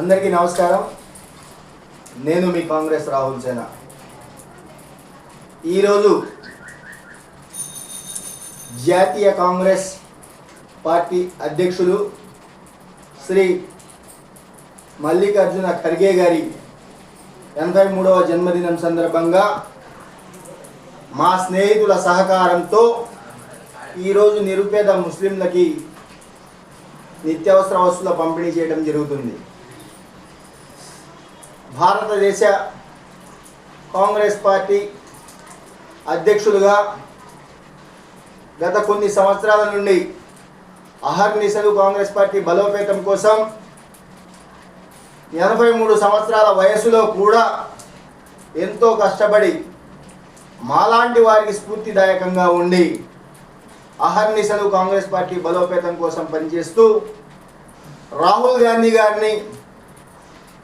అందరికీ నమస్కారం. నేను మీ కాంగ్రెస్ రాహుల్ సేన. ఈరోజు జాతీయ కాంగ్రెస్ పార్టీ అధ్యక్షులు శ్రీ మల్లికార్జున ఖర్గే గారి ఎనభై మూడవ జన్మదినం సందర్భంగా మా స్నేహితుల సహకారంతో ఈరోజు నిరుపేద ముస్లింలకి నిత్యావసర వస్తువుల పంపిణీ చేయడం జరుగుతుంది. భారతదేశ కాంగ్రెస్ పార్టీ అధ్యక్షులుగా గత కొన్ని సంవత్సరాల నుండి అహర్నిశలు కాంగ్రెస్ పార్టీ బలోపేతం కోసం ఎనభై మూడు సంవత్సరాల వయసులో కూడా ఎంతో కష్టపడి మాలాంటి వారికి స్ఫూర్తిదాయకంగా ఉండి అహర్నిశలు కాంగ్రెస్ పార్టీ బలోపేతం కోసం పనిచేస్తూ రాహుల్ గాంధీ గారిని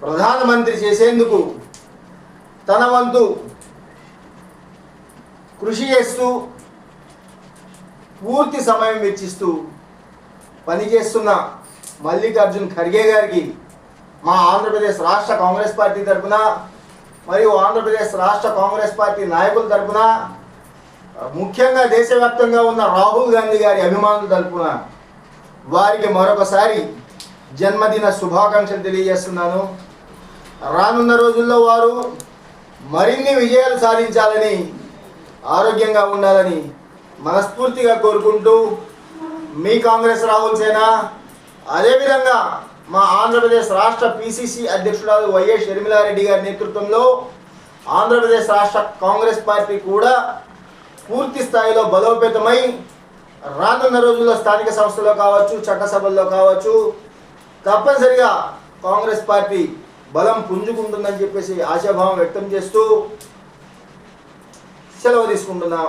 ప్రధానమంత్రి చేసేందుకు తన వంతు కృషి చేస్తూ పూర్తి సమయం వెచ్చిస్తూ పనిచేస్తున్న మల్లికార్జున్ ఖర్గే గారికి మా ఆంధ్రప్రదేశ్ రాష్ట్ర కాంగ్రెస్ పార్టీ తరఫున మరియు ఆంధ్రప్రదేశ్ రాష్ట్ర కాంగ్రెస్ పార్టీ నాయకుల తరఫున ముఖ్యంగా దేశవ్యాప్తంగా ఉన్న రాహుల్ గాంధీ గారి అభిమానుల తరఫున వారికి మరొకసారి జన్మదిన శుభాకాంక్షలు తెలియజేస్తున్నాను. రానున్న రోజుల్లో వారు మరిన్ని విజయాలు సాధించాలని ఆరోగ్యంగా ఉండాలని మనస్ఫూర్తిగా కోరుకుంటూ మీ కాంగ్రెస్ రాహుల్ సేనా అదేవిధంగా మా ఆంధ్రప్రదేశ్ రాష్ట్ర పిసిసి అధ్యక్షురాలు వైఎస్ షర్మిలారెడ్డి గారి నేతృత్వంలో ఆంధ్రప్రదేశ్ రాష్ట్ర కాంగ్రెస్ పార్టీ కూడా పూర్తి స్థాయిలో బలోపేతమై రానున్న రోజుల్లో స్థానిక సంస్థల్లో కావచ్చు చట్టసభల్లో కావచ్చు తప్పనిసరిగా కాంగ్రెస్ పార్టీ బలం పుంజుకుంటుందని చెప్పేసి ఆశాభావం వ్యక్తం చేస్తూ సెలవు తీసుకుంటున్నాం.